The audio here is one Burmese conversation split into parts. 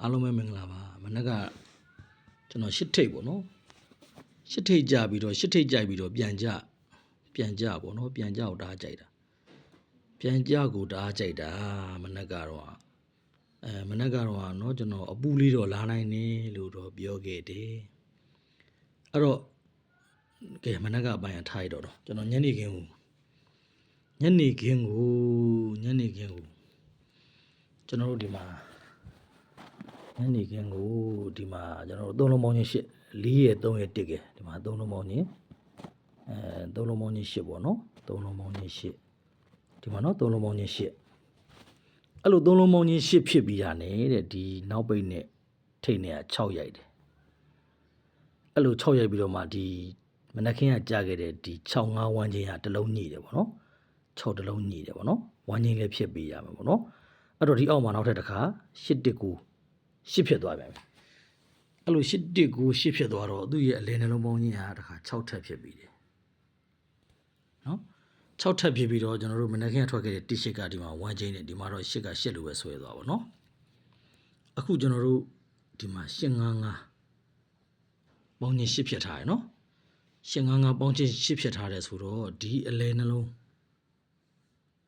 အားလုံးပဲမင်္ဂလာပါမနက်ကကျွန်တော်ရှစ်ထိတ်ပေါ့နော်ရှစ်ထိတ်ကြပြီးတော့ရှစ်ထိတ်ကြိုက်ပြီးတော့ပြန်ကြပြန်ကြပေါ့နော်ပြန်ကြကိုတအားကြိုက်တာပြန်ကြကိုတအားကြိုက်တာမနက်ကတော့အဲမနက်ကတော့เนาะကျွန်တော်အပူလေးတော့လာနိုင်နေလို့တော့ပြောခဲ့တယ်အဲ့တော့ကဲမနက်ကအပိုင်းအထားရတော့တော့ကျွန်တော်ညနေခင်းကိုညနေခင်းကိုညနေခင်းကိုကျွန်တော်တို့ဒီမှာ ညနေခင်းကိုဒီမှာကျွန်တော်တို့သုံးလုံးပေါင်းချင်းရှစ်၄ရဲ့3ရဲ့1ကဲဒီမှာသုံးလုံးပေါင်းချင်းအဲသုံးလုံးပေါင်းချင်းရှစ်ပေါ့နော်သုံးလုံးပေါင်းချင်းရှစ်ဒီမှာနော်သုံးလုံးပေါင်းချင်းရှစ်အဲ့လိုသုံးလုံးပေါင်းချင်းရှစ်ဖြစ်ပြီးတာနဲ့တဲ့ဒီနောက်ပိတ်နဲ့ထိတ်နဲ့က6ရိုက်တယ်အဲ့လို6ရိုက်ပြီးတော့မှဒီမနက်ခင်းကကြာခဲ့တဲ့ဒီ6 5ဝန်းချင်းကတစ်လုံးညိတယ်ပေါ့နော်6တစ်လုံးညိတယ်ပေါ့နော်ဝန်းချင်းလည်းဖြစ်ပြီးရမှာပေါ့နော်အဲ့တော့ဒီအောက်မှာနောက်ထပ်တစ်ခါ8တစ်ကို ရှစ်ဖြစ်သွားပြန်ပြီအဲ့လိုရှစ်တစ်ကိုရှစ်ဖြစ်သွားတော့သူ့ရဲ့အလယ်နှလုံးပေါင်းကြီးဟာတခါ6ထပ်ဖြစ်ပြီးတယ်နော်6ထပ်ဖြစ်ပြီးတော့ကျွန်တော်တို့မနက်ခင်းကထွက်ခဲ့တဲ့တစ်ရှစ်ကဒီမှာ1ချင်းနဲ့ဒီမှာတော့ရှစ်ကရှစ်လို့ပဲဆွဲသွားပါတော့အခုကျွန်တော်တို့ဒီမှာ8 5 5ပေါင်းချင်းရှစ်ဖြစ်ထားရယ်နော်8 5 5ပေါင်းချင်းရှစ်ဖြစ်ထားတယ်ဆိုတော့ဒီအလယ်နှလုံး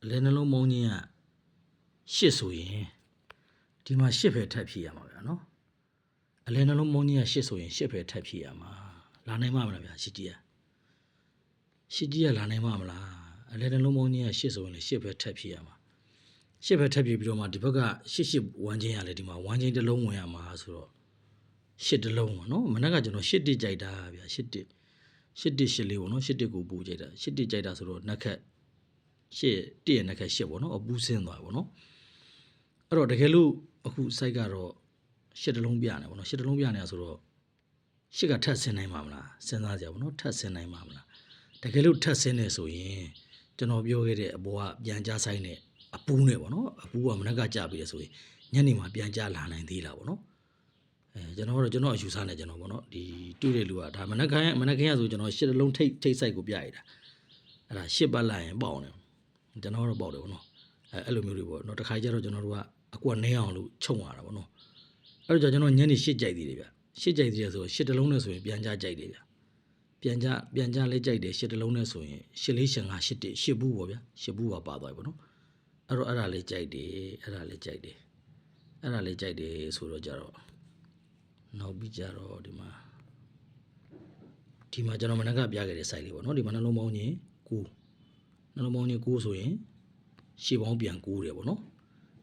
အလယ်နှလုံးပေါင်းချင်းကရှစ်ဆိုရင် ဒီမှာရှစ်ပဲထပ်ဖြည့်ရမှာဗျာနော်အလဲနှလုံးမုန်းကြီးကရှစ်ဆိုရင်ရှစ်ပဲထပ်ဖြည့်ရမှာလာနိုင်မှာမလားဗျာရှစ်ကြီးကရှစ်ကြီးကလာနိုင်မှာမလားအလဲနှလုံးမုန်းကြီးကရှစ်ဆိုရင်လည်းရှစ်ပဲထပ်ဖြည့်ရမှာရှစ်ပဲထပ်ဖြည့်ပြီးတော့မှဒီဘက်ကရှစ်ရှစ်ဝမ်းချင်းရလဲဒီမှာဝမ်းချင်းတစ်လုံးဝင်ရမှာဆိုတော့ရှစ်တစ်လုံးပါနော်မနေ့ကကျွန်တော်ရှစ်တစ်ကြိုက်တာဗျာရှစ်တစ်ရှစ်တစ်ရှစ်လေးပေါ့နော်ရှစ်တစ်ကိုပူကြိုက်တာရှစ်တစ်ကြိုက်တာဆိုတော့နက်ခက်ရှစ်တစ်ရဲ့နက်ခက်ရှစ်ပေါ့နော်အပူးဆင်းသွားပြီပေါ့နော်အဲ့တော့တကယ်လို့ အခု site ကတော့ရှစ်တလုံးပြနေပါတော့ရှစ်တလုံးပြနေတာဆိုတော့ရှစ်ကထပ်ဆင်းနိုင်မှာမလားစဉ်းစားကြပါတော့ထပ်ဆင်းနိုင်မှာမလားတကယ်လို့ထပ်ဆင်းနေဆိုရင်ကျွန်တော်ပြောခဲ့တဲ့အပေါ်ကပြန်ကြားဆိုင်နဲ့အပူးနဲ့ပေါ့နော်အပူးကမနက်ကကြပြီလေဆိုရင်ညနေမှာပြန်ကြားလာနိုင်သေးတာပေါ့နော်အဲကျွန်တော်ကတော့ကျွန်တော်အယူဆနဲ့ကျွန်တော်ပေါ့နော်ဒီတွေ့တဲ့လူကဒါမနက်ခင်းမနက်ခင်းရဆိုကျွန်တော်ရှစ်တလုံးထိတ်ထိတ် site ကိုပြရတာအဲ့ဒါရှစ်ပတ်လိုက်ရင်ပေါအောင်တယ်ကျွန်တော်ကတော့ပေါက်တယ်ပေါ့နော်အဲအဲ့လိုမျိုးတွေပေါ့နော်တခါကျတော့ကျွန်တော်တို့က အကွက်နဲအောင်လို့ခြုံရတာပေါ့နော်အဲ့တော့ကျွန်တော်ညနေရှစ်ကြိုက်သေးတယ်ဗျရှစ်ကြိုက်သေးတယ်ဆိုရှစ်တလုံးနဲ့ဆိုရင်ပြန်ကြကြိုက်တယ်ဗျပြန်ကြပြန်ကြလေးကြိုက်တယ်ရှစ်တလုံးနဲ့ဆိုရင်ရှစ်လေးရှင်ငါရှစ်တစ်ရှစ်ဘူးပေါ့ဗျရှစ်ဘူးပါပါသွားပြီပေါ့နော်အဲ့တော့အဲ့ဒါလေးကြိုက်တယ်အဲ့ဒါလေးကြိုက်တယ်အဲ့ဒါလေးကြိုက်တယ်ဆိုတော့ကြတော့နောက်ပြီးကြတော့ဒီမှာဒီမှာကျွန်တော်မနက်ကပြခဲ့တဲ့ site လေးပေါ့နော်ဒီမှာနှလုံးပေါင်းချင်း9နှလုံးပေါင်းချင်း9ဆိုရင်ရှေ့ပေါင်းပြန်ကူးတယ်ပေါ့နော်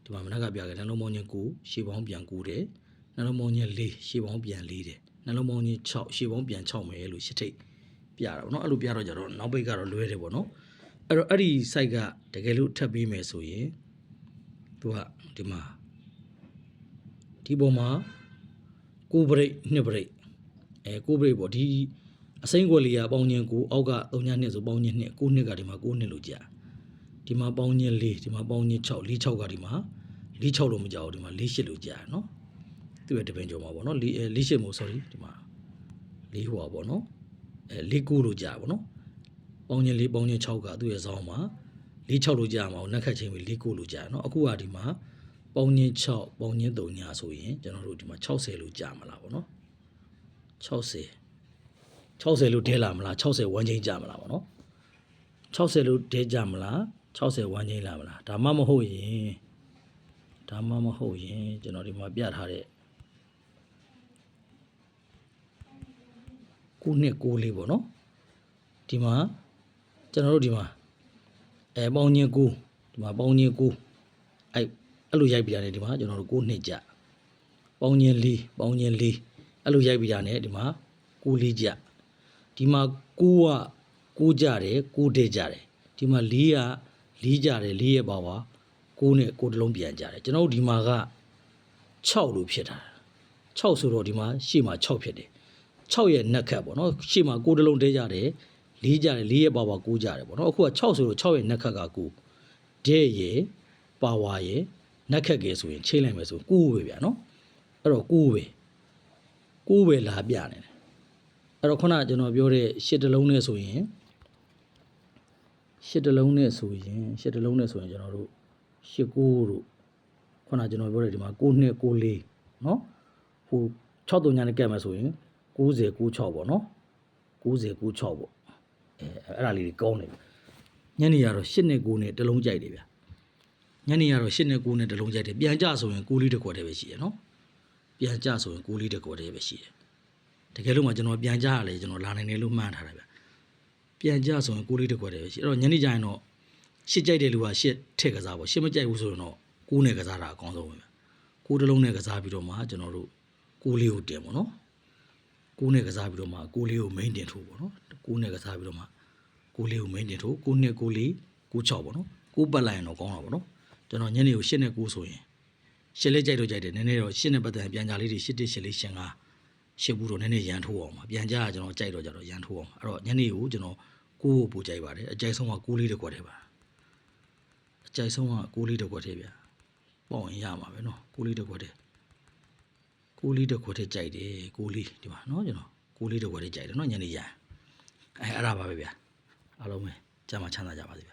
ဒီမှာမနက်ကပြခဲ့နှလုံးပေါင်းချင်း9ရှေ့ပေါင်းပြန်ကူးတယ်နှလုံးပေါင်းချင်း4ရှေ့ပေါင်းပြန်4တယ်နှလုံးပေါင်းချင်း6ရှေ့ပေါင်းပြန်6မယ်လို့ရှစ်ထိတ်ပြတာပေါ့နော်အဲ့လိုပြတော့ကြတော့နောက်ပိတ်ကတော့လွဲတယ်ပေါ့နော်အဲ့တော့အဲ့ဒီ site ကတကယ်လို့ထပ်ပေးမယ်ဆိုရင်သူကဒီမှာဒီပုံမှာ9 break 2 break အဲ9 break ပေါ့ဒီအစိမ့်ကွက်လေးကပေါင်းချင်း9အောက်က3ညနှစ်ဆိုပေါင်းချင်း2 9နှစ်ကဒီမှာ9နှစ်လို့ကြာဒီမှာပေါင်းချင်း၄ဒီမှာပေါင်းချင်း6 4 6ကဒီမှာ 4 6လို့မကြောက်ဘူးဒီမှာ4 8လို့ကြာရနော်သူ့ရဲ့တပင်ကြော်မှာပေါ့နော်4 4 8မို့ sorry ဒီမှာ4ဟိုပါပေါ့နော်အဲ4 9လို့ကြာပါပေါ့နော်ပေါင်းချင်း4ပေါင်းချင်း6ကသူ့ရဲ့ဇောင်းမှာ4 6လို့ကြာမှာနက်ခတ်ချင်းပြီး4 9လို့ကြာနော်အခုကဒီမှာပေါင်းချင်း6ပေါင်းချင်း3ညာဆိုရင်ကျွန်တော်တို့ဒီမှာ60လို့ကြာမလားပေါ့နော်60 60လို့တဲလာမလား60ဝန်းချင်းကြာမလားပေါ့နော်60လို့တဲကြမလား60ဝန်းချင်းလာမလားဒါမှမဟုတ်ရင် ဒါမှမဟုတ်ရင်ကျွန်တော်ဒီမှာပြထားတဲ့ခုနှစ်ကိုလေးပေါ့နော်ဒီမှာကျွန်တော်တို့ဒီမှာအဲပေါင်းချင်းကိုဒီမှာပေါင်းချင်းကိုအဲအဲ့လိုရိုက်ပြတာねဒီမှာကျွန်တော်တို့ကိုနှစ်ကြပေါင်းချင်းလေးပေါင်းချင်းလေးအဲ့လိုရိုက်ပြတာねဒီမှာကိုလေးကြဒီမှာကိုကကိုကြတယ်ကိုတဲကြတယ်ဒီမှာလေးကလေးကြတယ်လေးရဲ့ပါပါ ကိုနဲ့ကိုတစ်လုံးပြန်ကြတယ်ကျွန်တော်တို့ဒီမှာက6လို့ဖြစ်တာ6ဆိုတော့ဒီမှာရှေ့မှာ6ဖြစ်တယ်6ရဲ့နက်ခတ်ပေါ့နော်ရှေ့မှာကိုတစ်လုံးတဲကြတယ်လေးကြတယ်လေးရဲ့ပါပါကိုကြတယ်ပေါ့နော်အခုက6ဆိုတော့6ရဲ့နက်ခတ်ကကိုဒဲရဲ့ပါဝါရဲ့နက်ခတ်ကဲဆိုရင်ချိန်လိုက်မယ်ဆို9ပဲဗျာနော်အဲ့တော့9ပဲ9ပဲလာပြနေတယ်အဲ့တော့ခုနကကျွန်တော်ပြောတဲ့ရှစ်တလုံးနဲ့ဆိုရင်ရှစ်တလုံးနဲ့ဆိုရင်ရှစ်တလုံးနဲ့ဆိုရင်ကျွန်တော်တို့ ရှစ်ကိုတို့ခုနကကျွန်တော်ပြောတဲ့ဒီမှာ6နှစ်6လေးနော်ဟို6တုံညာနဲ့ကက်မယ်ဆိုရင်90 96ပေါ့နော်90 96ပေါ့အဲအဲ့ဒါလေးတွေကောင်းတယ်ညနေရတော့8နဲ့9နဲ့တစ်လုံးကြိုက်တယ်ဗျညနေရတော့8နဲ့9နဲ့တစ်လုံးကြိုက်တယ်ပြန်ကြဆိုရင်9လေးတစ်ခွက်တည်းပဲရှိရနော်ပြန်ကြဆိုရင်9လေးတစ်ခွက်တည်းပဲရှိတယ်တကယ်လို့မှကျွန်တော်ပြန်ကြရလေကျွန်တော်လာနိုင်တယ်လို့မှန်းထားတာဗျပြန်ကြဆိုရင်9လေးတစ်ခွက်တည်းပဲရှိအဲ့တော့ညနေကျရင်တော့ ရှစ်ကြိုက်တဲ့လူကရှစ်ထည့်ကစားပေါ့ရှစ်မကြိုက်ဘူးဆိုရင်တော့ကိုးနဲ့ကစားတာအကောင်းဆုံးပဲဗျကိုးတစ်လုံးနဲ့ကစားပြီးတော့မှကျွန်တော်တို့ကိုးလေးကိုတင်ပေါ့နော်ကိုးနဲ့ကစားပြီးတော့မှကိုးလေးကို main တင်ထိုးပေါ့နော်ကိုးနဲ့ကစားပြီးတော့မှကိုးလေးကို main တင်ထိုးကိုးနဲ့ကိုးလေးကိုး6ပေါ့နော်ကိုးပတ်လိုက်ရင်တော့ကောင်းတာပေါ့နော်ကျွန်တော်ညနေကိုရှစ်နဲ့ကိုးဆိုရင်ရှစ်လေးကြိုက်တော့ကြိုက်တယ်နည်းနည်းတော့ရှစ်နဲ့ပတ်သက်ရင်ပြန်ကြလေးတွေရှစ်တစ်ရှစ်လေးရှင်းကားရှစ်ဘူးတော့နည်းနည်းရန်ထိုးအောင်ပါပြန်ကြကကျွန်တော်ကြိုက်တော့ကြတော့ရန်ထိုးအောင်အဲ့တော့ညနေကိုကျွန်တော်ကိုးကိုပို့ကြိုက်ပါတယ်အကြိုက်ဆုံးကကိုးလေးတစ်ခွက်တည်းပါအ ကြိုက်ဆုံးကကိုးလေးတစ်ခွက်တည်းဗျပေါ့ရင်ရမှာပဲเนาะကိုးလေးတစ်ခွက်တည်းကိုးလေးတစ်ခွက်တည်းကြိုက်တယ်ကိုးလေးဒီမှာเนาะကျွန်တော်ကိုးလေးတစ်ခွက်တည်းကြိုက်တယ်เนาะညနေရအဲအဲ့ဒါပါပဲဗျအားလုံးပဲကြမ်းမှချမ်းသာကြပါစေဗျ